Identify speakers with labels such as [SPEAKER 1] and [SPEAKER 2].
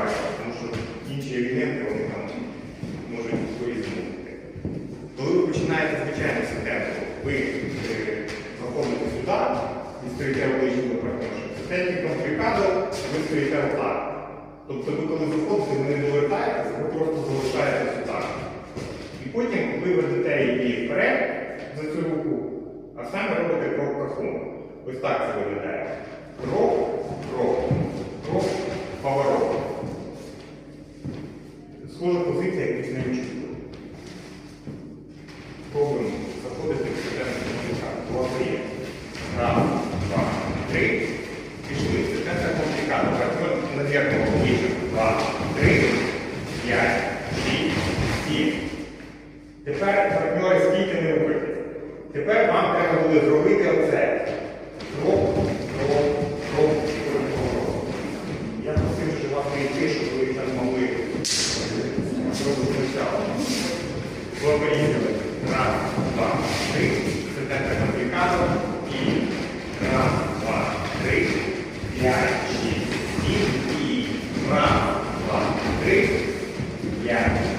[SPEAKER 1] бачите, тому що інші елементи вони там можуть по-різному. Коли ви починаєте звичайну систему, ви е, заходите сюди і стоїте обличчям до партнерши. В системі комплікадо ви стоїте отак. Тобто ви коли заходите, ви не повертаєтеся, ви просто залишаєтесь отак. І потім ви ведете її вперед за цю руку, а саме робите крок рахунок. Ось так це виглядає. Крок, Потерпимо їх 2, 3, 5, 6, 7. Тепер, партньори, скільки не робити. Тепер вам треба буде зробити оце. Крок, крок, крок, крок, крок. Я просив, щоб вас прийти, щоб ви там могли зробити спочатку. Ви вирізали. Раз, два, три. Це центр комплікатор. І раз, два, три, п'ять. Round one, three. Yeah.